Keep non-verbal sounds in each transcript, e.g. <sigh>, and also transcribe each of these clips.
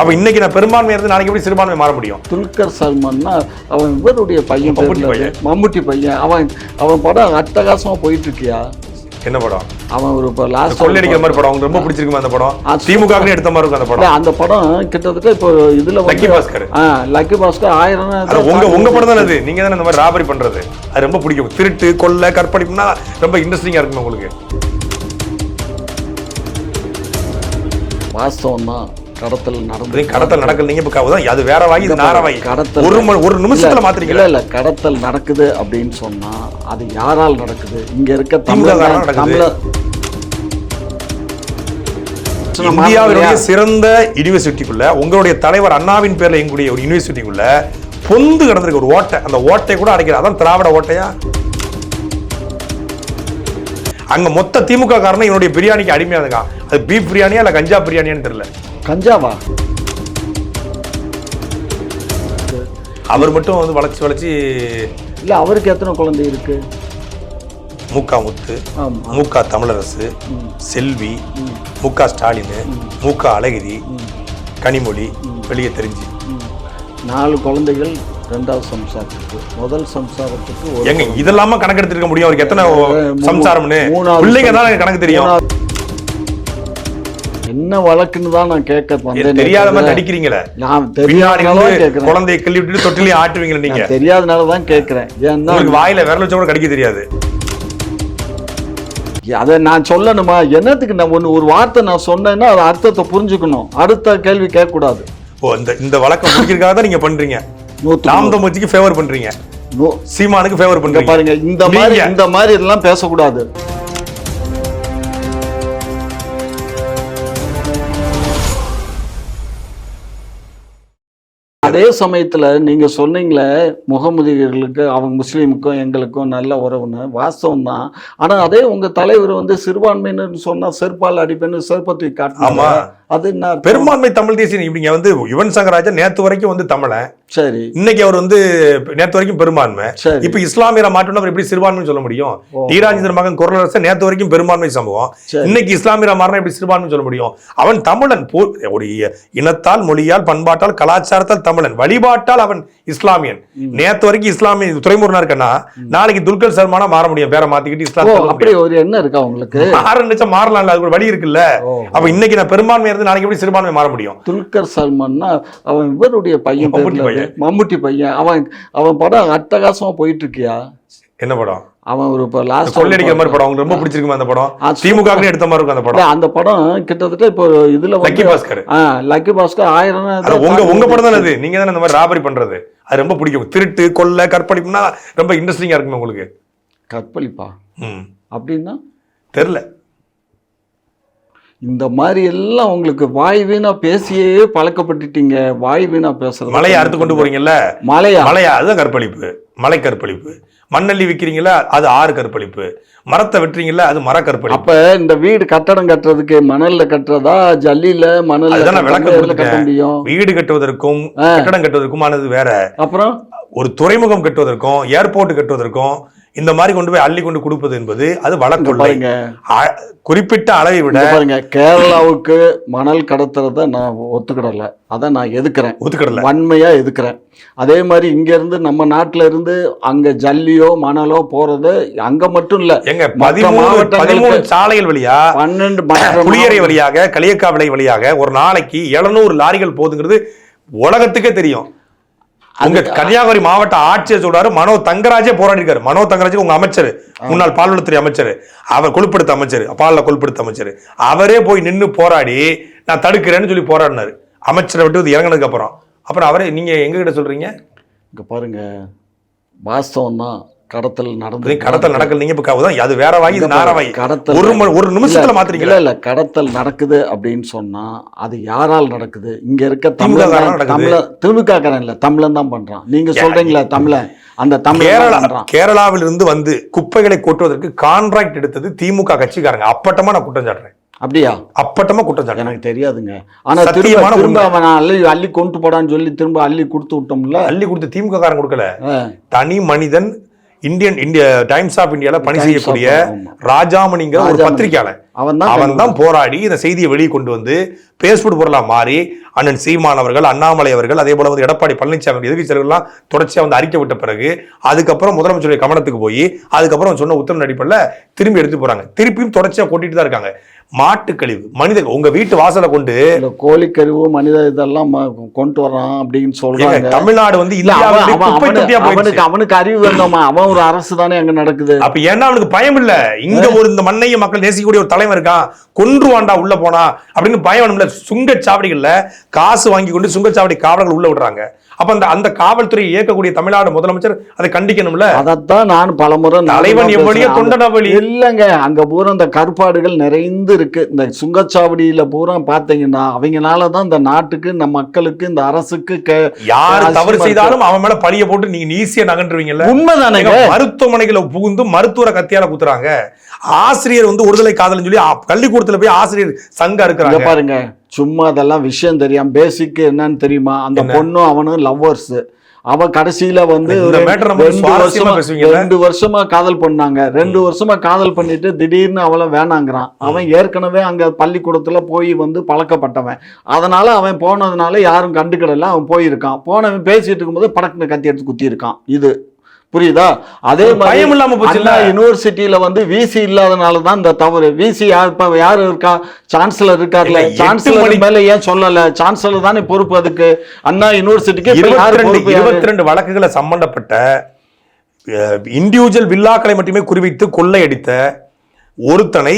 அப்ப இன்னைக்கு நான் பெரும்பான்மை இருந்து நாளைக்கு எப்படி சிறுபான்மை மாற முடியும்? துல்கர் சல்மான்னா அவன் இவருடைய பையன் பையன். மம்முட்டி பையன். அவன் அவன் படம் அட்டகாசமா போயிட்டு இருக்கியா என்ன படம்? அவன் ஒரு இப்போ லாஸ்ட் கொள்ளடிக்கிற மாதிரி படம். உங்களுக்கு ரொம்ப பிடிச்சிருக்குமா அந்த படம்? திமுக எடுத்த மாதிரி இருக்கும் அந்த படம். அந்த படம் கிட்டத்தட்ட இப்போ இதுல லக்கி பாஸ்கர் ஆ லக்கி பாஸ்கர் ஆயிரம் உங்க உங்க படம் தானே அது? நீங்க தானே இந்த மாதிரி ராபரி பண்றது? அது ரொம்ப பிடிக்கும். திருட்டு கொள்ளை கற்பழிப்புனா ரொம்ப இன்ட்ரெஸ்டிங்கா இருக்கும் உங்களுக்கு. வாஸ்தவம் தான் கடத்தல் நடந்து கடத்தல் நடக்கல. நீங்க இப்ப அது வேற வாங்கி இது வாங்கி. கடத்தல் ஒரு ஒரு நிமிஷத்துல இல்ல, மாத்திரீங்களா இல்ல இல்ல கடத்தல் நடக்குது அப்படின்னு சொன்னா அது யாரால் நடக்குது? இங்க இருக்க நடக்குது. தமிழர் இந்தியாவினுடைய சிறந்த யூனிவர்சிட்டிக்குள்ள உங்களுடைய தலைவர் அண்ணாவின் பேர்ல எங்களுடைய ஒரு யூனிவர்சிட்டிக்குள்ள பொந்து கிடந்திருக்கு ஒரு ஓட்டை. அந்த ஓட்டை கூட அடைக்கிற அதான் திராவிட ஓட்டையா? அங்க மொத்த திமுக காரன் இவனுடைய பிரியாணிக்கு அடிமையா இருக்கான் அது பீஃப் பிரியாணியா இல்ல கஞ்சா பிரியாணியான்னு தெரியல. கஞ்சாவா? அவர் மட்டும் வந்து வளைச்சு வளைச்சு இல்ல அவருக்கு எத்தனை குழந்தை இருக்கு? மூக்கா முத்து மூக்கா தமிழரசு செல்வி மூக்கா ஸ்டாலின் மூக்கா அழகிரி கனிமொழி வெளியே தெரிஞ்சு. நாலு குழந்தைகள் ரெண்டாவது சம்சாரத்துக்கு. முதல் சம்சாரத்துக்கு எங்க இதெல்லாம கணக்கு எடுத்துருக்க முடியும்? அவருக்கு எத்தனை சம்சாரம்னு? பிள்ளைங்க தான் கணக்கு தெரியும். என்ன வழக்குன்னு தான் நான் கேட்க வந்தேன் தெரியாத மாதிரி நடிக்கிறீங்களே? நான் தெரியாதனால கேட்கிறேன். குழந்தையை கிள்ளி விட்டுட்டு தொட்டிலையும் ஆட்டுவீங்களா நீங்க? தெரியாதனால தான் கேட்கிறேன். ஏன்னா உங்களுக்கு வாயில விரல் வச்சா கூட கடிக்க தெரியாது. அதை நான் சொல்லணுமா? என்னத்துக்கு நான் ஒன்று ஒரு வார்த்தை நான் சொன்னேன்னா அது அர்த்தத்தை புரிஞ்சுக்கணும். அடுத்த கேள்வி கேட்கக்கூடாது. ஓ இந்த இந்த வழக்கம் முடிக்கிறதுக்காக தான் நீங்க பண்றீங்க. நூத்து நாம் தமிழ்ச்சிக்கு ஃபேவர் பண்றீங்க. சீமானுக்கு ஃபேவர் இங்க பண்றீங்க பாருங்க இந்த மாதிரி இந்த மாதிரி இதெல்லாம் பேசக்கூடாது. அதே சமயத்துல நீங்க சொன்னீங்களே முகமதியர்களுக்கு அவங்க முஸ்லீமுக்கும் எங்களுக்கும் நல்ல உறவுன்னு. வாஸ்தவம் தான் ஆனா அதே உங்க தலைவர் வந்து சிறுபான்மையினர் சொன்னா செருப்பால் அடிப்பேன்னு செருப்பத்தை. காட்டினாங்க அது என்ன? பெரும்பான்மை தமிழ் தேசியம் இப்படிங்க வந்து யுவன் சங்கராஜன் நேத்து வரைக்கும் வந்து தமிழன் சரி. இன்னைக்கு அவர் வந்து நேத்து வரைக்கும் பெரும்பான்மை. இப்ப இஸ்லாமியரை மாற்றணும் அவர் எப்படி சிறுபான்மை சொல்ல முடியும்? ஓ. ஈராஜிதர் மகன் குரலரசன் நேத்து வரைக்கும் பெரும்பான்மை சமூகம். இன்னைக்கு இஸ்லாமியரை மாறினா எப்படி சிறுபான்மை சொல்ல முடியும்? அவன் தமிழன் ஒரு இனத்தால் மொழியால் பண்பாட்டால் கலாச்சாரத்தால் தமிழன். வழிபாட்டால் அவன் இஸ்லாமியன். நேத்து வரைக்கும் இஸ்லாமிய துறைமுருனா இருக்கன்னா நாளைக்கு துல்கர் சல்மானா மாற முடியும். பேரை மாத்திக்கிட்டு இஸ்லாம் அப்படி ஒரு எண்ணம் இருக்கா உங்களுக்கு? மாற நினைச்சா மாறலாம்ல அது ஒரு வழி இருக்குல்ல. அப்ப இன்னைக்கு நான் பெரும்பான்மை இருந்து நாளைக்கு எப்படி சிறுபான்மை மாற முடியும்? துல்கர் சல்மான்னா அவன் இவருடைய பையன். மம்முட்டி பையன். அவன் அவன் படம் அட்டகாசமா போயிட்டு இருக்கியா? என்ன படம்? அவன் ஒரு இப்போ லாஸ்ட் கொள்ளடிக்கிற மாதிரி படம். உங்களுக்கு ரொம்ப பிடிச்சிருக்குமா அந்த படம். திமுக எடுத்த மாதிரி இருக்கும் அந்த படம். அந்த படம் கிட்டத்தட்ட இப்போ இதுல லக்கி பாஸ்கர் ஆ லக்கி பாஸ்கர் ஆயிரம் உங்க உங்க படம் தானே அது? நீங்க தானே இந்த மாதிரி ராபரி பண்றது. அது ரொம்ப பிடிக்கும். திருட்டு கொள்ளை கற்பழிப்புனா ரொம்ப இன்ட்ரெஸ்டிங்கா இருக்கும் உங்களுக்கு. கற்பழிப்பா? ம். அப்படின்னா? தெரியல. இந்த மாதிரி எல்லாம் உங்களுக்கு வாய் வீணா பேசியே பழக்கப்பட்டுட்டீங்க. வாய் வீணா பேசுறது மலையை அறுத்து கொண்டு போறீங்கல்ல? மலையா? மலையா அதுதான் கற்பழிப்பு. மலை கற்பழிப்பு மண்ணள்ளி விக்கிறீங்களா அது ஆறு கற்பழிப்பு. மரத்தை வெட்டுறீங்களா அது மர கற்பழிப்பு. அப்ப இந்த வீடு கட்டடம் கட்டுறதுக்கு மணல்ல கட்டுறதா நான் கட்டுறதா, விளக்கம் கட்ட. முடியும்? வீடு கட்டுவதற்கும் கட்டடம் கட்டுவதற்குமானது வேற. அப்புறம்? ஒரு துறைமுகம் கட்டுவதற்கும் ஏர்போர்ட் கட்டுவதற்கும் இந்த மாதிரி கொண்டு போய் அள்ளி கொண்டு கொடுப்பது என்பது அது வழக்கொள்ளை குறிப்பிட்ட அளவை விட பாருங்க கேரளாவுக்கு மணல் கடத்துறத நான் ஒத்துக்கிடல. அதை நான் எதுக்குறேன்? ஒத்துக்கிடல. வன்மையா எதுக்குறேன்? அதே மாதிரி இங்க இருந்து நம்ம நாட்டுல இருந்து அங்க ஜல்லியோ மணலோ போறது அங்க மட்டும் இல்ல. எங்க பதிமூணு சாலைகள் வழியா பன்னெண்டு புளியரை <coughs> வழியாக களியக்காவிளை வழியாக ஒரு நாளைக்கு 700 லாரிகள் போகுதுங்கிறது உலகத்துக்கே தெரியும். உங்க கன்னியாகுமரி மாவட்ட ஆட்சியர் சொல்றாரு மனோ தங்கராஜே போராடி இருக்காரு மனோ தங்கராஜ் உங்க அமைச்சர் முன்னாள் பால்வளத்துறை அமைச்சர் அவர் கொழுப்படுத்த அமைச்சர் பால்ல கொழுப்படுத்த அமைச்சர். அவரே போய் நின்னு போராடி நான் தடுக்கிறேன்னு சொல்லி போராடினாரு. அமைச்சரை விட்டு இறங்குனதுக்கு அப்புறம். அப்புறம் அவரே நீங்க எங்க கிட்ட சொல்றீங்க? இங்க பாருங்க வாஸ்தவம் தான் கடத்தல் நடந்து கடத்தல் நடக்கல நீங்க இப்ப கவுதான் அது வேற வாங்கி இது நார கடத்தல் ஒரு ஒரு நிமிஷத்துல இல்ல, மாத்துறீங்களா இல்ல இல்ல கடத்தல் நடக்குது அப்படின்னு சொன்னா அது யாரால் நடக்குது? இங்க இருக்க தமிழன் தான். தமிழ திமுக காரன் இல்ல தமிழன் தான் பண்றான். நீங்க சொல்றீங்களா தமிழன்? அந்த தமிழன் கேரளா தான் கேரளாவில் இருந்து வந்து குப்பைகளை கொட்டுவதற்கு கான்ட்ராக்ட் எடுத்தது திமுக கட்சிக்காரங்க. அப்பட்டமா நான் குற்றம் சாட்டுறேன். அப்படியா? அப்பட்டமா குற்றம் எனக்கு தெரியாதுங்க. ஆனா திரும்ப திரும்ப. அவன் அள்ளி அள்ளி கொண்டு போடான்னு சொல்லி திரும்ப அள்ளி கொடுத்து விட்டோம்ல? அள்ளி கொடுத்து திமுக காரன் கொடுக்கல தனி மனிதன் இந்தியன் இந்திய டைம்ஸ் ஆஃப் இந்தியால பணி செய்யக்கூடிய. ராஜாமணிங்கிற ஒரு ராஜாமணி. பத்திரிக்கையாளர் அவன் தான் போராடி இந்த செய்தியை வெளியே கொண்டு வந்து பேஸ்புட் பொருளா மாறி அண்ணன் சீமான் அவர்கள் அண்ணாமலை அவர்கள் அதே போல வந்து எடப்பாடி பழனிசாமி எதிர்க்கட்சி தலைவர்கள்லாம் தொடர்ச்சியா வந்து அறிக்கை விட்ட பிறகு அதுக்கப்புறம் முதலமைச்சருடைய கவனத்துக்கு போய் அதுக்கப்புறம் சொன்ன உத்தரவு அடிப்படையில் திரும்பி எடுத்து போறாங்க திருப்பியும் தொடர்ச்சியா கொட்டிட்டு தான் இருக்காங்க மாட்டு கழிவு மனித உங்க வீட்டு வாசலை கொண்டு இந்த கோழிக்கருவு மனித இதெல்லாம் கொண்டு வரான் அப்படின்னு சொல்றாங்க. தமிழ்நாடு வந்து இல்ல அவனுக்கு அவனுக்கு அறிவு வேண்டாமா அவன் ஒரு அரசு தானே அங்க நடக்குது. அப்ப ஏன்னா அவனுக்கு பயம் இல்ல. இங்க ஒரு இந்த மண்ணையும் மக்கள் நேசிக்கக்கூடிய ஒரு தலைவர் இருக்கான். கொன்றுவாண்டா உள்ள போனா. அப்படின்னு பயம் வேணும்ல. சுங்கச்சாவடிகள்ல காசு வாங்கி கொண்டு சுங்கச்சாவடி காவலர்கள் உள்ள விடுறாங்க. அப்ப அந்த அந்த காவல்துறையை இயக்கக்கூடிய தமிழ்நாடு முதலமைச்சர் அதை கண்டிக்கணும்ல? அதத்தான் நான் பலமுறை தலைவன் தான் எவ்வளிய பேசுறேன். தொண்டன் அவளி இல்லைங்க அங்க பூரா இந்த கருப்பாடுகள் நிறைந்து இருக்கு. இந்த சுங்கச்சாவடியில பூரா பாத்தீங்கன்னா அவங்கனால தான் இந்த நாட்டுக்கு இந்த மக்களுக்கு இந்த அரசுக்கு யார் தவறு. செய்தாலும் அவன் மேல பழிய போட்டு நீங்க ஈஸியா நகன்றுவீங்கல்ல? உண்மைதானேங்க. ஏங்க, மருத்துவமனைகளை புகுந்து மருத்துவரை கத்தியால குத்துறாங்க. ஆசிரியர் வந்து ஒருதலை காதல்னு சொல்லி பள்ளிக்கூடத்துல போய் ஆசிரியர் சங்கம் இருக்கிறாங்க பாருங்க. சும்மா அதெல்லாம் விஷயம் தெரியாம பேசிக் என்னன்னு தெரியுமா? அந்த? பொண்ணும் அவனும் லவ்வர்ஸ் அவ கடைசியில வந்து? ரெண்டு வருஷமா காதல் பண்ணாங்க. ரெண்டு வருஷமா காதல் பண்ணிட்டு திடீர்னு அவளை வேணாங்கிறான். அவன் ஏற்கனவே அங்க பள்ளிக்கூடத்துல போய் வந்து பழக்கப்பட்டவன். அதனால அவன் போனதுனால யாரும் கண்டுக்கிடல அவன் போயிருக்கான். போனவன் பேசிட்டு இருக்கும்போது படக்குன்னு கத்தி எடுத்து குத்தி இருக்கான் இது. புரியுதா? அதே பயம் இல்லாம அண்ணா யூனிவர்சிட்டியில வந்து விசி இல்லாதனால தான் இந்த தவறு. விசி யார் இப்ப யாரு இருக்கா? சான்சலர் இருக்கார்ல. சான்சலர் மேல ஏன் சொல்லல? சான்சலர் தானே பொறுப்பு அதுக்கு? அண்ணா யூனிவர்சிட்டிக்கு இருபத்தி ரெண்டு வழக்குகளை சம்பந்தப்பட்ட இண்டிவிஜுவல் வில்லாக்களை மட்டுமே குறிவைத்து கொள்ளையடித்த ஒருத்தனை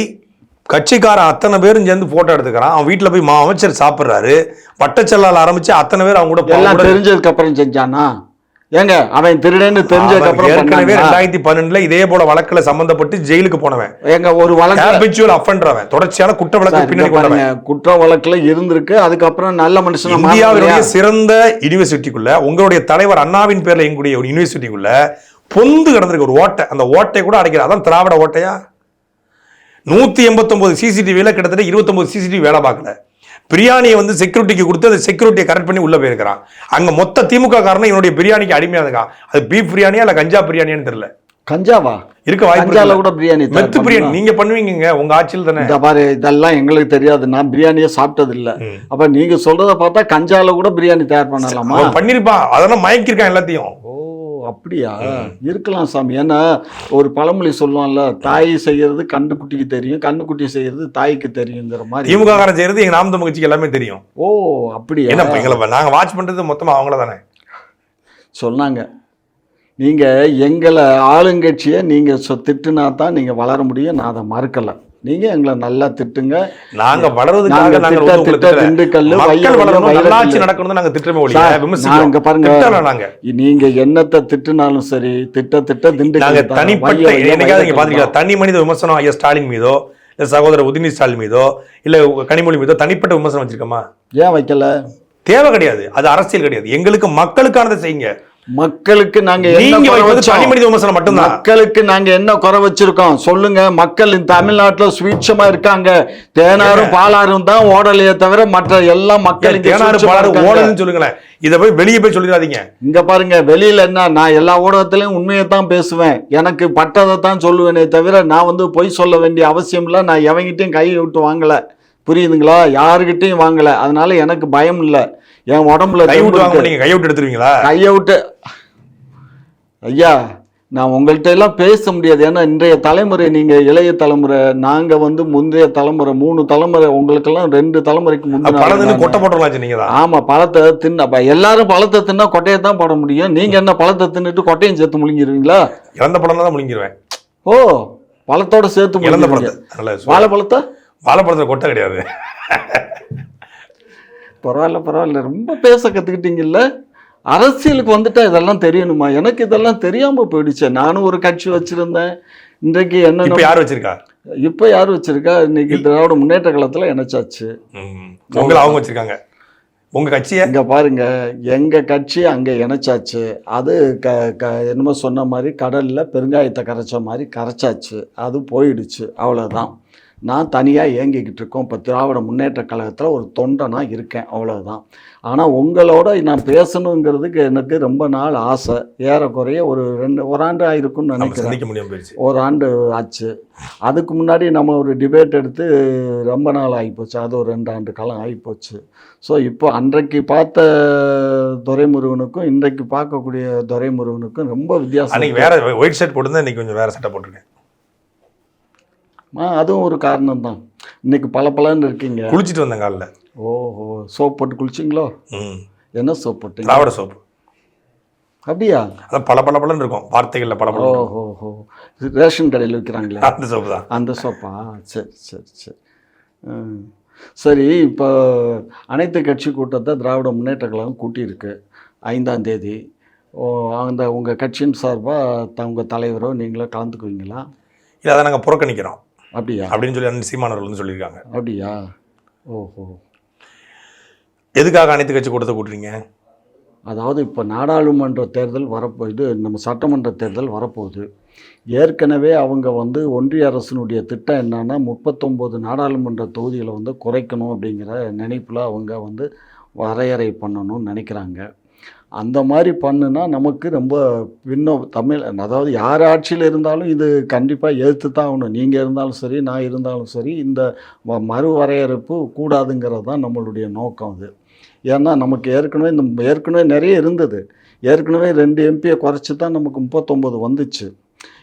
கட்சிக்காரன் அத்தனை பேரும் சேர்ந்து போட்டோ எடுத்துக்கிறான். அவன் வீட்டுல போய் மா அமைச்சர் சாப்பிடுறாரு. வட்டச்செல்லால் ஆரம்பிச்சு அத்தனை பேர் அவங்க கூட எல்லாம் அவங்க கூட- தெரிஞ்சதுக்கு அப்புறம் செஞ்சானா? ஏங்க அவன் திருடன்னு தெரிஞ்சதுக்கு அப்புறம் ஏற்கனவே? ரெண்டாயிரத்தி பன்னெண்டுல இதே போல வழக்குல சம்பந்தப்பட்டு ஜெயிலுக்கு போனவன். ஏங்க ஒரு வழக்கு அவன் தொடர்ச்சியான குற்ற வழக்கு பின்னாடி கொண்டவன். குற்ற வழக்குல இருந்திருக்கு அதுக்கப்புறம் நல்ல மனுஷனா இந்தியாவினுடைய? சிறந்த யூனிவர்சிட்டிக்குள்ள உங்களுடைய தலைவர் அண்ணாவின் பேர்ல எங்களுடைய ஒரு யூனிவர்சிட்டிக்குள்ள பொந்து கிடந்திருக்கு ஒரு ஓட்டை. அந்த ஓட்டை கூட அடைக்கிற அதான் திராவிட ஓட்டையா? நூத்தி எண்பத்தொன்பது சிசிடிவில கிட்டத்தட்ட இருபத்தொன்பது சிசிடிவி வேலை பார்க்கல. பிரியாணியை வந்து செக்யூரிட்டிக்கு கொடுத்து அந்த செக்யூரிட்டியை கரெக்ட் பண்ணி உள்ள போயிருக்கிறான். அங்க மொத்த திமுக காரன் இவனுடைய பிரியாணிக்கு அடிமையா இருக்கான். அது பீஃப் பிரியாணியா இல்ல கஞ்சா பிரியாணியான்னு தெரியல. கஞ்சாவா? இருக்க வாய்ப்பு? கூட பிரியாணி மெத்து பிரியாணி? நீங்க பண்ணுவீங்க உங்க ஆட்சியில் தானே. இந்த பாரு இதெல்லாம் எங்களுக்கு தெரியாது. நான் பிரியாணியே சாப்பிட்டது இல்ல. அப்ப நீங்க சொல்றத பார்த்தா கஞ்சால கூட பிரியாணி தயார் பண்ணலாமா? பண்ணிருப்பான். அதெல்லாம் மயக்கிருக்கான் எல்லாத்தையும். அப்படியா? இருக்கலாம் சாமி. ஏன்னா ஒரு பழமொழி சொல்லுவான்ல தாய் செய்யறது கண்ணுக்குட்டிக்கு தெரியும் கண்ணுக்குட்டி செய்யறது தாய்க்கு தெரியுங்கிற மாதிரி. திமுக காரன் செய்யறது எங்க நாம் தமிழ்ச்சிக்கு எல்லாமே தெரியும். ஓ அப்படியா? என்ன எங்களை நாங்க வாட்ச் பண்றது மொத்தமா அவங்கள தானே சொன்னாங்க. நீங்க எங்களை ஆளுங்கட்சியை நீங்க சொ- திட்டுனா தான் நீங்க வளர முடியும் நான் அதை மறுக்கல. நீங்க எங்களை நல்லா திட்டுங்க நாங்க வளர்றதுக்காக நாங்க திட்ட. திண்டுக்கல்லு மக்கள் வளரணும். நல்லாட்சி நடக்கணும் நாங்க திட்டமே ஒழிய விமர்சிக்கிறோம் இங்க பாருங்க. நாங்க நீங்க என்னத்தை திட்டினாலும் சரி திட்ட திட்ட திண்டுக்கல் தான். தனிப்பட்ட என்னைக்காவது நீங்க வைரக்கல் பாத்தீங்களா தான். தனி மனித விமர்சனம் ஐயா ஸ்டாலின் மீதோ இல்ல சகோதரர் உதயநிதி ஸ்டாலின் மீதோ இல்ல கனிமொழி மீதோ தனிப்பட்ட விமர்சனம் வச்சிருக்கோமா ஏன் வைக்கல தேவை கிடையாது அது அரசியல் கிடையாது எங்களுக்கு மக்களுக்கானதை செய்யுங்க மக்களுக்கு நாங்க? தனி மனித விமர்சனம் மட்டும்தான். மக்களுக்கு நாங்க என்ன குறை வச்சிருக்கோம்? சொல்லுங்க. மக்கள் இந்த தமிழ்நாட்டுல சுவீட்சமா இருக்காங்க. தேனாரும் பாலாரும் தான் ஓடலையே தவிர மற்ற எல்லா மக்கள் இங்க தேனாறு சுவீட்சமா பாலாறு இருக்காங்க. ஓடலன்னு சொல்லுங்களேன். இதை போய் வெளியே போய் சொல்லிடாதீங்க. இங்க பாருங்க வெளியில என்ன நான் எல்லா ஊடகத்திலையும் உண்மையை தான் பேசுவேன். எனக்கு பட்டதை தான் சொல்லுவேனே தவிர நான் வந்து பொய் சொல்ல வேண்டிய அவசியம் இல்லை. நான் எவங்கிட்டையும் கை விட்டு வாங்கல. புரியுதுங்களா? யாருகிட்டையும் வாங்கல. அதனால எனக்கு பயம் இல்லை. என் உடம்புல கை விட்டு வாங்க இருக்கு. நீங்க கை விட்டு எடுத்துருவீங்களா? கையை விட்டு ஐயா நான் உங்கள்கிட்ட எல்லாம் பேச முடியாது. ஏன்னா இன்றைய தலைமுறை நீங்க இளைய தலைமுறை நாங்க வந்து முந்தைய தலைமுறை மூணு தலைமுறை உங்களுக்கெல்லாம் ரெண்டு தலைமுறைக்கு முந்தின கொட்டை போட்டுடலாம் நீங்க தான் ஆமா பழத்தை தின்ன அப்ப எல்லாரும் பழத்தை தின்னா கொட்டையை தான் போட முடியும். நீங்க என்ன பழத்தை தின்னுட்டு கொட்டையும் சேர்த்து முழுங்கிருவீங்களா? இறந்த பழம் தான் முழுங்கிடுவேன் ஓ பழத்தோட சேர்த்து இறந்த பழத்தை. வாழைப்பழத்தை? வாழைப்பழத்துல கொட்டை கிடையாது. பரவாயில்ல பரவாயில்ல. ரொம்ப பேச கத்துக்கிட்டீங்கல்ல. அரசியலுக்கு வந்துட்டா இதெல்லாம் தெரியணுமா? எனக்கு இதெல்லாம் தெரியாம போயிடுச்சு. நானும் ஒரு கட்சி வச்சிருந்தேன். இன்றைக்கு இப்ப என்ன யார் வச்சிருக்கா? இப்ப யார் வச்சிருக்கா? இன்னைக்கு திராவிட முன்னேற்ற காலத்துல இணைச்சாச்சு. உங்களை அவங்க வச்சிருக்காங்க. உங்க கட்சிய? இங்க பாருங்க. எங்க கட்சி அங்க இணைச்சாச்சு. அது க க என்னமோ சொன்ன மாதிரி கடல்ல பெருங்காயத்தை கரைச்ச மாதிரி கரைச்சாச்சு. அது போயிடுச்சு. அவ்வளவுதான். நான் தனியாக இயங்கிக்கிட்டு இருக்கோம். இப்போ திராவிட முன்னேற்ற கழகத்தில் ஒரு தொண்டனாக இருக்கேன். அவ்வளவுதான். ஆனால் உங்களோட நான் பேசணுங்கிறதுக்கு எனக்கு ரொம்ப நாள் ஆசை. ஏறக்குறைய ஒரு ரெண்டு ஒரு ஆண்டு ஆயிருக்கும்னு நினைக்கிறேன். சந்திக்க முடியாம போயிடுச்சு. ஒரு ஆண்டு ஆச்சு. அதுக்கு முன்னாடி நம்ம ஒரு டிபேட் எடுத்து ரொம்ப நாள் ஆகிப்போச்சு. அது ஒரு ரெண்டு ஆண்டு காலம் ஆகிப்போச்சு. ஸோ இப்போ அன்றைக்கு பார்த்த துரைமுருகனுக்கும் இன்றைக்கு பார்க்கக்கூடிய துரைமுருகனுக்கும் ரொம்ப வித்தியாசம். வேற ஒயிட் ஷர்ட் போட்டு இன்னைக்கு கொஞ்சம் வேற சட்டை போட்டிருக்கேன். அதுவும் ஒரு காரணம் தான் இன்னைக்கு பல பலன்னு இருக்கீங்க. குளிச்சிட்டு வந்தேன் காலில். ஓஹோ சோப் போட்டு குளிச்சிங்களோ? ம். என்ன சோப் போட்டீங்க? திராவிட சோப்பு. அப்படியா? அதான் பல பல பலன்னு இருக்கும். வார்த்தைகள்ல பல பல ஓஹோ ரேஷன் கடையில் விற்கிறாங்களே அந்த சோப்பு தான் அந்த சோப்பா? சரி சரி சரி. சரி இப்போ அனைத்து கட்சி கூட்டத்தை திராவிட முன்னேற்ற கழகம் கூட்டியிருக்கு. ஐந்தாம் தேதி. ஓ அந்த உங்கள் கட்சியின் சார்பாக உங்கள் தலைவரோ நீங்களோ கலந்துக்குவீங்களா? இல்லை அதை நாங்கள் புறக்கணிக்கிறோம். அப்படியா? அப்படின்னு சொல்லி அண்ணன் சீமானவர்கள் வந்து சொல்லியிருக்காங்க. அப்படியா? ஓஹோ. எதுக்காக அனைத்து கட்சி கூட்டத்தை கூட்டுறீங்க அதாவது இப்போ நாடாளுமன்ற தேர்தல் வரப்போ இது நம்ம சட்டமன்ற தேர்தல் வரப்போகுது. ஏற்கனவே அவங்க வந்து ஒன்றிய அரசினுடைய திட்டம் என்னன்னா முப்பத்தொம்போது நாடாளுமன்ற தொகுதிகளை வந்து குறைக்கணும் அப்படிங்கிற நினைப்பில் அவங்க வந்து வரையறை பண்ணணும்னு நினைக்கிறாங்க. அந்த மாதிரி பண்ணுனா நமக்கு ரொம்ப இன்னும் தமிழ் அதாவது யார் ஆட்சியில் இருந்தாலும் இது கண்டிப்பாக எதிர்த்து தான் ஆகணும். நீங்கள் இருந்தாலும் சரி நான் இருந்தாலும் சரி இந்த ம- மறுவரையறுப்பு கூடாதுங்கிறது தான் நம்மளுடைய நோக்கம் அது. ஏன்னா நமக்கு ஏற்கனவே இந்த ஏற்கனவே நிறைய இருந்தது. ஏற்கனவே ரெண்டு எம்பியை குறைச்சி தான் நமக்கு முப்பத்தொம்போது வந்துச்சு.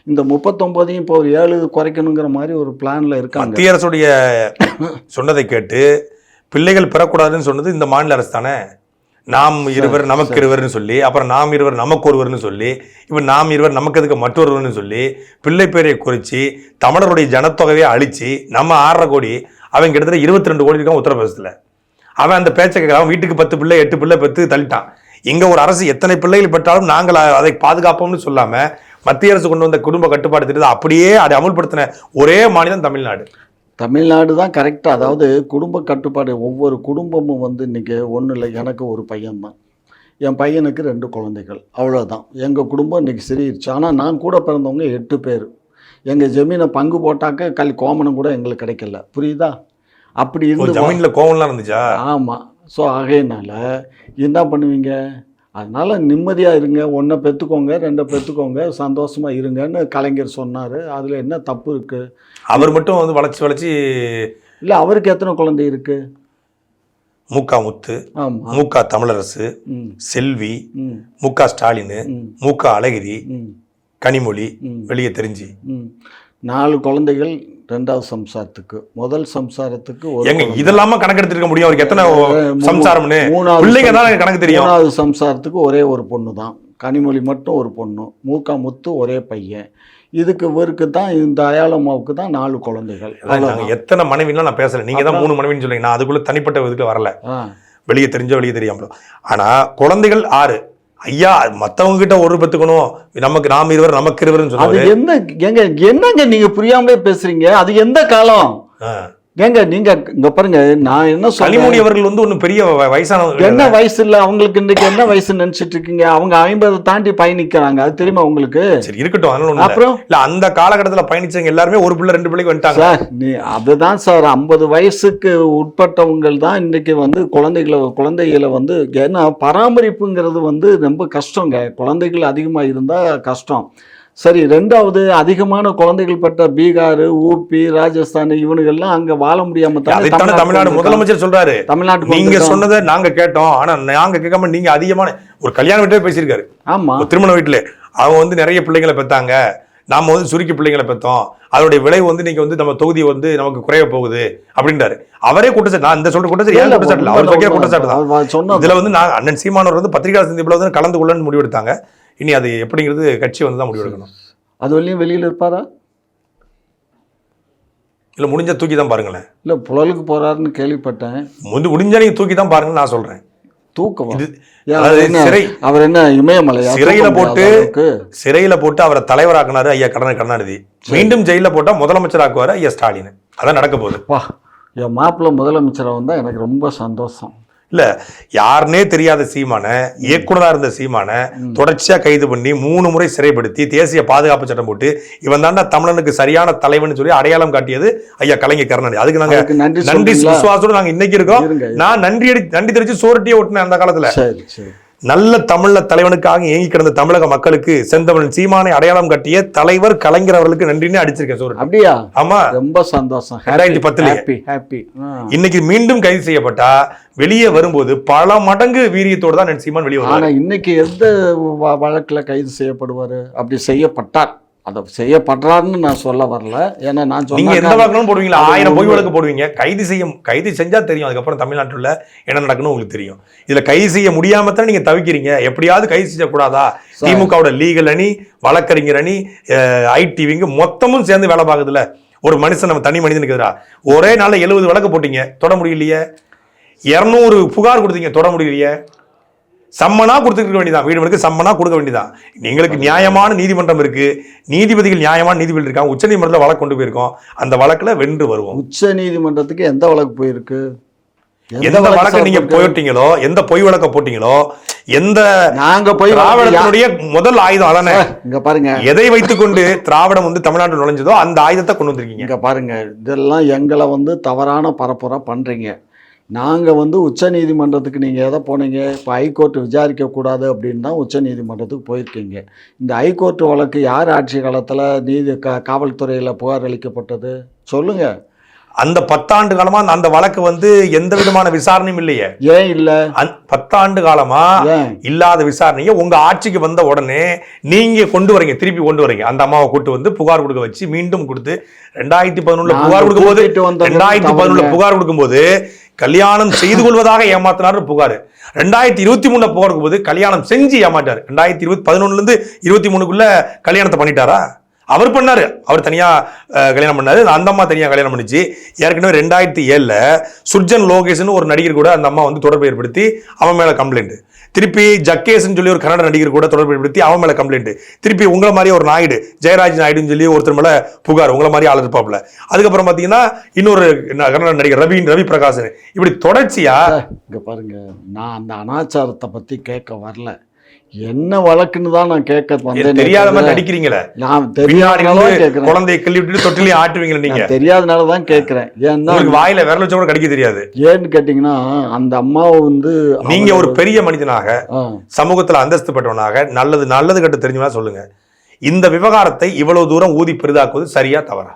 இந்த முப்பத்தொம்போதையும் இப்போ ஒரு ஏழு குறைக்கணுங்கிற மாதிரி ஒரு பிளானில் இருக்காங்க. மத்திய அரசுடைய சொன்னதை கேட்டு பிள்ளைகள் பெறக்கூடாதுன்னு சொன்னது இந்த மாநில அரசு தானே? நாம் இருவர் நமக்கு இருவர்னு சொல்லி அப்புறம் நாம் இருவர் நமக்கு ஒருவர்னு சொல்லி இப்போ நாம் இருவர் நமக்கு எதுக்கு மற்றொருவர்னு சொல்லி பிள்ளை பேரை குறித்து தமிழருடைய ஜனத்தொகையை அழிச்சு நம்ம ஆறரை கோடி அவன் கிட்டத்தட்ட இருபத்தி ரெண்டு கோடி இருக்கான் உத்தரப்பிரதேசத்தில். அவன் அந்த பேச்சை அவன் வீட்டுக்கு பத்து பிள்ளை எட்டு பிள்ளை பெற்று தள்ளிட்டான். இங்க ஒரு அரசு எத்தனை பிள்ளைகள் பெற்றாலும் நாங்கள் அதை பாதுகாப்போம்னு சொல்லாம மத்திய அரசு கொண்டு வந்த குடும்ப கட்டுப்பாடு திட்டத்தை அப்படியே அதை அமுல்படுத்தின ஒரே மாநிலம் தமிழ்நாடு. தமிழ்நாடு தான் கரெக்டாக அதாவது குடும்ப கட்டுப்பாடு ஒவ்வொரு குடும்பமும் வந்து இன்றைக்கி ஒன்றும் இல்லை எனக்கு ஒரு பையன்தான். என் பையனுக்கு ரெண்டு குழந்தைகள் அவ்வளோதான் எங்கள் குடும்பம் இன்றைக்கி சிரிச்சு ஆனால் நான் கூட பிறந்தவங்க எட்டு பேர். எங்கள் ஜமீனை பங்கு போட்டாக்க கல் கோமனம் கூட எங்களுக்கு கிடைக்கல. புரியுதா? அப்படி இருந்து ஜமீன்ல கோவம்லாம் இருந்துச்சா? ஆமாம் ஸோ ஆகையினால என்ன பண்ணுவீங்க? அதனால நிம்மதியாக இருங்க. ஒன்றை பெற்றுக்கோங்க ரெண்டை பெற்றுக்கோங்க சந்தோஷமாக இருங்கன்னு கலைஞர் சொன்னார். அதில் என்ன தப்பு இருக்குது அவர் மட்டும் வந்து வளைச்சு வளைச்சு இல்லை அவருக்கு எத்தனை குழந்தை இருக்குது மூக்கா முத்து மூக்கா தமிழரசு செல்வி மூக்கா ஸ்டாலின் மூக்கா அழகிரி ம். கனிமொழி ம். வெளியே தெரிஞ்சு. ம். நாலு குழந்தைகள் ரெண்டாவது சம்சாரத்துக்கு. முதல் சம்சாரத்துக்கு ஒரு எங்க. இதெல்லாம கணக்கெடுத்திருக்க முடியும். அவருக்கு எத்தனை சம்சாரம்னு? பிள்ளைங்க தான் கணக்கு தெரியும். மூணாவது சம்சாரத்துக்கு ஒரே ஒரு பொண்ணு தான். கனிமொழி மட்டும் ஒரு பொண்ணு. மூக்கா முத்து ஒரே பையன். இதுக்கு இவருக்கு தான் இந்த அயாளம்மாவுக்கு தான் நாலு குழந்தைகள். எத்தனை மனைவிலாம் நான் பேசல. நீங்க தான் மூணு மனைவின்னு சொல்றீங்க. நான் அதுக்குள்ள தனிப்பட்ட இதுக்கு வரல. வெளியே தெரிஞ்சோ வெளியே தெரியாமலோ. ஆனா குழந்தைகள் ஆறு. ஐயா மத்தவங்க கிட்ட ஒரு பெத்துக்கணும். நமக்கு நாம் இருவர் நமக்கு இருவர்னு சொன்னாரு என்ன ஏங்க என்னங்க நீங்க புரியாமலே பேசுறீங்க? அது எந்த காலம். ஏங்க நீங்க இங்க பாருங்க நான் என்ன கனிமொழி அவர்கள் வந்து ஒன்றும் பெரிய வயசானவங்க என்ன வயசு இல்ல அவங்களுக்கு இன்னைக்கு என்ன வயசு நினைச்சிட்டு இருக்கீங்க? அவங்க ஐம்பதை தாண்டி பயணிக்கிறாங்க. அது தெரியுமா உங்களுக்கு? சரி இருக்கட்டும். அப்புறம்? இல்ல அந்த காலகட்டத்துல பயணிச்சவங்க எல்லாருமே ஒரு பிள்ளை ரெண்டு பிள்ளைக்கு வந்துட்டாங்க. சார் நீ அதுதான் சார் ஐம்பது வயசுக்கு உட்பட்டவங்க தான் இன்னைக்கு வந்து குழந்தைகளை குழந்தைகளை வந்து ஏன்னா பராமரிப்புங்கிறது வந்து ரொம்ப கஷ்டங்க. குழந்தைகள் அதிகமாக இருந்தால் கஷ்டம். சரி ரெண்டாவது அதிகமான குழந்தைகள் பெற்ற பீகார் ஊபி ராஜஸ்தான் இவனுங்கெல்லாம் அங்க வாழ முடியாம தமிழ்நாடு முதலமைச்சர் சொல்றாரு. தமிழ்நாட்டுக்கு நீங்க. சொன்னதை நாங்க கேட்டோம். ஆனா நாங்க கேட்காம நீங்க அதிகமான ஒரு கல்யாண வீட்டிலே பேசியிருக்காரு. ஆமா. திருமண வீட்டுல. அவங்க வந்து நிறைய பிள்ளைங்களை பெத்தாங்க. நாம வந்து சுருக்கி பிள்ளைங்களை பெத்தோம். அதோடைய விளைவு வந்து நீங்க வந்து நம்ம தொகுதி வந்து நமக்கு குறைய போகுது அப்படின்றாரு. அவரே குற்றச்சாட்டு நான் இந்த சொல்ற குற்றச்சாட்டு ஏன் குற்றச்சாட்டு அவர் வைக்கிற குற்றச்சாட்டு தான். இதுல வந்து நான் அண்ணன் சீமானவர் வந்து பத்திரிகை சந்திப்புல வந்து கலந்து கொள்ளன்னு முடிவெடுத்தாங்க. இனி அது எப்படிங்கிறது கட்சி வந்து தான் முடிவெடுக்கணும் அது வரையும் வெளியில இருப்பாரா? இல்ல முடிஞ்சா தூக்கி தான் பாருங்களேன். இல்ல புழலுக்கு போறாருன்னு கேள்விப்பட்டேன். முந்து முடிஞ்சா நீங்க தூக்கி தான் பாருங்கன்னு நான் சொல்றேன். தூக்கம் சிறை அவர் என்ன சிறையில போட்டு? சிறையில போட்டு அவரை தலைவராக்குனாரு ஐயா கடன கருணாநிதி. மீண்டும் ஜெயில போட்டா முதலமைச்சர் ஐயா ஸ்டாலின். அதான் நடக்க போகுது. என் மாப்பிள்ளை முதலமைச்சராக வந்தால் எனக்கு ரொம்ப சந்தோஷம். இல்ல யாருனே தெரியாத சீமான இயக்குனரா இருந்த சீமான தொடர்ச்சியா கைது பண்ணி மூணு முறை சிறைப்படுத்தி தேசிய பாதுகாப்பு சட்டம் போட்டு இவன் தாண்டா தமிழனுக்கு சரியான தலைவன் சொல்லி அடையாளம் காட்டியது ஐயா கலைஞர் கருணாநிதி. அதுக்கு நாங்க நன்றி? விசுவாசத்தோட நாங்க இன்னைக்கு இருக்கோம். நான் நன்றி நன்றி தெரிவிச்சு சோரட்டியே ஓட்டினேன் அந்த காலத்துல. நல்ல தமிழ்ல தலைவனுக்காக ஏங்கி கிடந்த தமிழக மக்களுக்கு செந்தமிழன் சீமானை அடையாளம் காட்டிய தலைவர் கலைஞர் அவர்களுக்கு நன்றின்னு அடிச்சிருக்கேன் சோரட்டி அப்படியா? ஆமா. ரொம்ப சந்தோஷம். ரெண்டாயிரத்தி பத்துலயே. ஹாப்பி ஹாப்பி இன்னைக்கு மீண்டும் கைது செய்யப்பட்டா வெளியே வரும்போது பல மடங்கு வீரியத்தோட தான் சீமான் வெளியே வருவாரு. இன்னைக்கு எந்த வழக்குல கைது செய்யப்படுவாரு? அப்படி செய்யப்பட்டார். அதை செய்யப்படுறாருன்னு நான் சொல்ல வரல. ஏன்னா நான் நீங்க எந்த சொன்ன வழக்கம் போடுவீங்களா? ஆயிரம் பொய். வழக்கு போடுவீங்க. கைது செய்ய கைது செஞ்சா தெரியும். அதுக்கப்புறம் தமிழ்நாட்டுல என்ன நடக்குன்னு உங்களுக்கு தெரியும். இதுல கைது செய்ய முடியாம தான் நீங்க தவிக்கிறீங்க. எப்படியாவது கைது செய்யக்கூடாதா. திமுகவோட லீகல் அணி வழக்கறிஞர் அணி ஐடி விங்க மொத்தமும் சேர்ந்து வேலை பார்க்குதுல ஒரு மனுஷன் நம்ம தனி மனிதனுக்கு எதிரா? ஒரே நாள்ல எழுபது வழக்கு போட்டீங்க. தொட முடியலையே. இருநூறு புகார் கொடுத்தீங்க. தொட முடியலையே. சம்மனா கொடுத்துருக்க வேண்டியதான் வீடு வீடுக்கு சம்மனா கொடுக்க வேண்டியதான் எங்களுக்கு நியாயமான நீதிமன்றம் இருக்கு. நீதிபதிகள் நியாயமான நீதிபதி இருக்காங்க. உச்சநீதிமன்றத்தில் வழக்கு கொண்டு போயிருக்கோம். அந்த வழக்குல வென்று வருவோம். உச்ச நீதிமன்றத்துக்கு எந்த வழக்கு போயிருக்கு? எந்த வழக்கு நீங்க? போயிட்டீங்களோ எந்த பொய் வழக்க போட்டீங்களோ எந்த நாங்க போய் திராவிடத்தினுடைய முதல் ஆயுதம் அதானே? இங்க பாருங்க. எதை வைத்துக்கொண்டு திராவிடம் வந்து தமிழ்நாட்டில் நுழைஞ்சதோ அந்த ஆயுதத்தை கொண்டு வந்திருக்கீங்க. இங்க பாருங்க. இதெல்லாம் எங்களை வந்து தவறான பரப்புரை பண்றீங்க. நாங்க வந்து உச்ச நீதிமன்றத்துக்கு நீங்க எதை போனீங்க? இப்போ ஹைகோர்ட் விசாரிக்க கூடாது அப்படின்னு தான் உச்ச நீதிமன்றத்துக்கு போயிருக்கீங்க. இந்த ஹைகோர்ட் வழக்கு யார் ஆட்சி காலத்துல நீதி கா காவல்துறையில புகார் அளிக்கப்பட்டது? சொல்லுங்க. அந்த பத்தாண்டு காலமா அந்த- வழக்கு வந்து எந்த விதமான விசாரணையும் இல்லையே. ஏன் இல்ல? பத்தாண்டு காலமா இல்லாத விசாரணையை உங்க ஆட்சிக்கு வந்த உடனே நீங்க கொண்டு வரீங்க திருப்பி கொண்டு வரீங்க. அந்த அம்மாவை கூட்டு வந்து புகார் கொடுக்க வச்சு மீண்டும் கொடுத்து ரெண்டாயிரத்தி பதினொன்னுல நாங்க புகார் கொடுக்கும் போது ரெண்டாயிரத்தி தவறுங்க. புகார் கொடுக்கும்போது கல்யாணம் செய்து கொள்வதாக ஏமாத்தினாரு புகார். ரெண்டாயிரத்தி இருபத்தி மூணுல புகார் போது கல்யாணம் செஞ்சு ஏமாட்டார் ரெண்டாயிரத்தி இருபத்தி பதினொன்னுல இருந்து இருபத்தி மூணுக்குள்ள கல்யாணத்தை பண்ணிட்டாரா? அவர் பண்ணாரு. அவர் தனியா கல்யாணம் பண்ணாரு. அந்த அம்மா தனியா கல்யாணம் பண்ணிச்சு. ஏற்கனவே ரெண்டாயிரத்தி ஏழுல சுர்ஜன் லோகேஷ்னு ஒரு நடிகர் கூட அந்த அம்மா வந்து தொடர்பு ஏற்படுத்தி அவன் மேல கம்ப்ளைண்ட் திருப்பி ஜக்கேஷ்னு சொல்லி ஒரு கன்னட நடிகர் கூட தொடர்புப்படுத்தி அவன் மேலே கம்ப்ளைண்ட் திருப்பி உங்களை மாதிரி ஒரு நாயுடு ஜெயராஜ் நாயுடுன்னு சொல்லி ஒருத்தர் மேலே புகார் உங்களை மாதிரி ஆள் இருப்பாப்ல அதுக்கப்புறம் பார்த்தீங்கன்னா இன்னொரு கன்னட நடிகர் ரவி ரவி பிரகாஷ் இப்படி தொடர்ச்சியா இங்க பாருங்க நான் அந்த அனாச்சாரத்தை பத்தி கேட்க வரல. என்ன வழக்குன்னு தான் நான் கேட்க வந்தேன் தெரியாத மாதிரி நடிக்கிறீங்களே? நான் தெரியாதனால கேட்கிறேன். குழந்தையை கிள்ளி தொட்டிலையும் ஆட்டுவீங்களே நீங்க? நான் தெரியாதனால தான் கேட்கிறேன். ஏன்னா உங்களுக்கு வாயில விரல் வச்ச கூட கடிக்க தெரியாது. ஏன்னு கேட்டீங்கன்னா அந்த அம்மாவை வந்து நீங்க ஒரு பெரிய மனிதனாக சமூகத்துல அந்தஸ்து பெற்றவனாக நல்லது நல்லது கட்டு தெரிஞ்சவனா சொல்லுங்க. இந்த விவகாரத்தை இவ்வளவு தூரம் ஊதி பெரிதாக்குவது சரியா தவறா?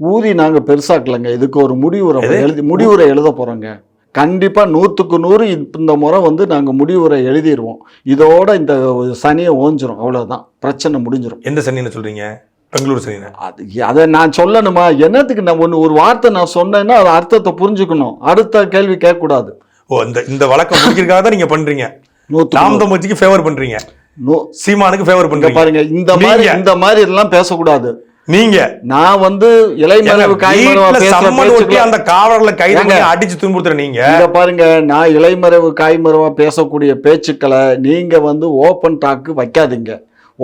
ஊதி நாங்க பெருசாக்கலங்க. இதுக்கு ஒரு முடிவுரை? எழுதி முடிவுரை எழுத போறோங்க. கண்டிப்பா நூத்துக்கு நூறு இந்த முறை வந்து நாங்க முடிவுரை எழுதிடுவோம் இதோட இந்த சனியை ஓஞ்சிரும். அவ்வளவுதான். பிரச்சனை முடிஞ்சிரும். எந்த சனின்னு சொல்றீங்க? பெங்களூர் சனின்னு அது அதை நான் சொல்லணுமா? என்னத்துக்கு நான் ஒன்று ஒரு வார்த்தை நான் சொன்னேன்னா அது அர்த்தத்தை புரிஞ்சுக்கணும். அடுத்த கேள்வி கேட்கக்கூடாது. ஓ இந்த இந்த வழக்கம் முடிக்கிறதுக்காக தான் நீங்க பண்றீங்க. நூத்து நாம் தமிழ்ச்சிக்கு ஃபேவர் பண்றீங்க. நூ- சீமானுக்கு ஃபேவர் இங்க பண்றீங்க. பாருங்க இந்த மாதிரி இந்த மாதிரி இதெல்லாம் பேசக்கூடாது. நீங்க. நான் வந்து ஒட்டி பேச்சுக்களை- அந்த காவலர்களை கைது? அடிச்சு துன்புறுத்துற நீங்க? பாருங்க நான் இளைமறைவு காய்மறைவா பேசக்கூடிய பேச்சுக்களை நீங்க வந்து ஓப்பன் டாக்கு வைக்காதீங்க.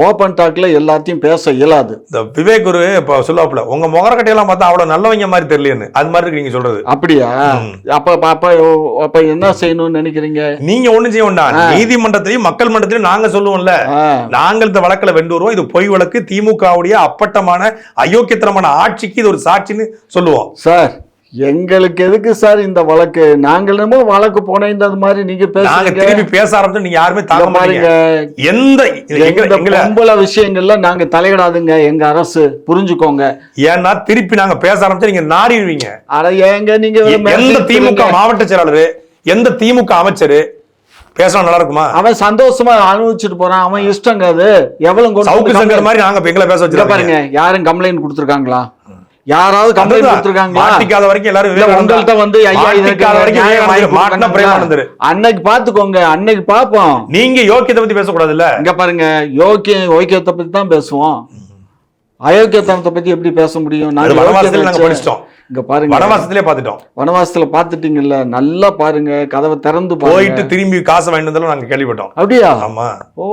ஓப்பன் டாக்ல எல்லாத்தையும் பேச இயலாது. இந்த விவேக் குரு இப்ப சொல்லாப்புல உங்க முகரக்கட்டையெல்லாம் பார்த்தா அவ்வளவு நல்லவங்க மாதிரி தெரியலையேன்னு. அது மாதிரி இருக்கு நீங்க சொல்றது. அப்படியா. அப்ப அப்ப அப்ப என்ன செய்யணும்னு நினைக்கிறீங்க? நீங்க ஒண்ணு செய்ய வேண்டாம். நீதிமன்றத்திலையும் மக்கள் மன்றத்திலையும் நாங்க சொல்லுவோம்ல. நாங்கள் இந்த வழக்குல வென்று வருவோம். இது பொய் வழக்கு. திமுகவுடைய அப்பட்டமான அயோக்கியத்தனமான ஆட்சிக்கு இது ஒரு சாட்சின்னு சொல்லுவோம். சார் எங்களுக்கு எதுக்கு சார் இந்த வழக்கு? நாங்கள் என்னமோ வழக்கு போனேன் இந்த மாதிரி நீங்க பேசுறீங்க. திரும்பி பேச ஆரம்பிச்சோம் நீங்க யாருமே தாங்க மாட்டீங்க. எந்த பொம்பளை விஷயங்கள்ல நாங்க தலையிடாதுங்க எங்க அரசு. புரிஞ்சுக்கோங்க. ஏன்னா திருப்பி நாங்க பேச ஆரம்பிச்சா நீங்க நாடிடுவீங்க. அட ஏங்க நீங்க எந்த திமுக. மாவட்ட செயலாளர் எந்த திமுக அமைச்சர் பேசினா நல்லா இருக்குமா? அவன் சந்தோஷமா அனுபவிச்சுட்டு போறான் அவன் இஷ்டங்க அது. எவ்வளவு சவுக்கு சங்கர் மாதிரி நாங்க எங்களை பேச இங்க வச்சிருக்காங்க பாருங்க யாரும் கம்ப்ளைண்ட் கொடுத்துருக்காங்களா? யாராவது கம்ப்ளைண்ட் கொடுத்துருக்காங்களா? மாட்டிக்காத வரைக்கும் எல்லாரும். உங்கள்ட்ட வந்து ஐயா மாட்டிக்காத வரைக்கும்? அன்னைக்கு பாத்துக்கோங்க அன்னைக்கு பாப்போம் நீங்க யோக்கியத்தை பத்தி பேசக்கூடாதுல்ல இங்க பாருங்க யோக்கியம் யோக்கியத்தை பத்தி தான் பேசுவோம். அயோக்கியத்தனத்தை பத்தி எப்படி பேச முடியும்? படிச்சிட்டோம். இங்க பாருங்க. வனவாசத்திலே பாத்துட்டோம் வனவாசத்துல பாத்துட்டீங்கல்ல நல்லா பாருங்க கதவை திறந்து போயிட்டு திரும்பி காசு வாங்கிட்டு வந்தாலும் நாங்க கேள்விப்பட்டோம். அப்படியா? ஆமா. ஓ.